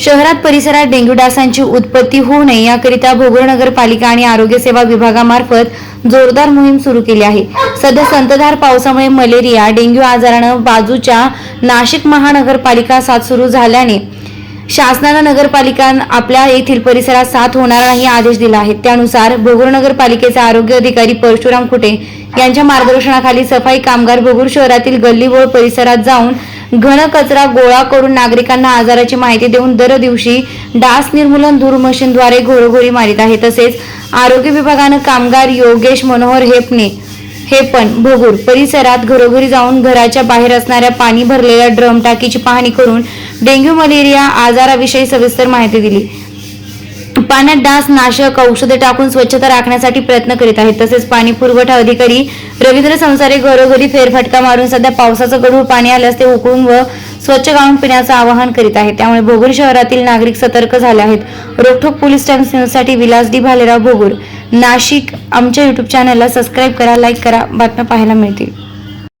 शहरात परिसरात डेंग्यू डासांची उत्पत्ती होऊ नये याकरिता भोगर नगरपालिका आणि आरोग्य सेवा विभागामार्फत जोरदार मोहीम सुरू केली आहे. सध्या संततधार पावसामुळे मलेरिया डेंग्यू आजारानं बाजूच्या नाशिक महानगरपालिका साथ सुरू झाल्याने शासनानं नगरपालिका आपल्या येथील परिसरात साथ होणार नाही आदेश दिला आहे त्यानुसार भोगूर नगरपालिकेचे आरोग्य अधिकारी परशुराम खुटे यांच्या मार्गदर्शनाखाली सफाई कामगार भोगूर शहरातील गल्लीबोळ परिसरात जाऊन घन कचरा गोळा करून नागरिकांना आजाराची माहिती देऊन दर दिवशी डास निर्मूलन धूर मशीनद्वारे घोरोघरी मारित आहे. तसेच आरोग्य विभागानं कामगार योगेश मनोहर हेपणे हे पण भोगूर परिसरात घरोघरी जाऊन घराच्या बाहेर असणाऱ्या पाणी भरलेल्या ड्रम टाकीची पाहणी करून डेंग्यू मलेरिया आजाराविषयी सविस्तर माहिती दिली. पाण्यात डास नाशक औषधे टाकून स्वच्छता राखण्यासाठी प्रयत्न करीत आहेत. तसेच पाणी पुरवठा अधिकारी रवींद्र संसारे घरोघरी फेरफटका मारून सध्या पावसाचं गढूळ पाणी आल्यास ते उकळून व स्वच्छ गाळून पिण्याचं आवाहन करीत आहेत. त्यामुळे भोगूर शहरातील नागरिक सतर्क झाले आहेत. रोखोक पोलीस टाइम्स न्यूजसाठी विलास डी भालेराव भोगूर नाशिक आमच्या युट्यूब चॅनलला सबस्क्राईब करा लाईक करा. बातम्या पाहायला मिळतील.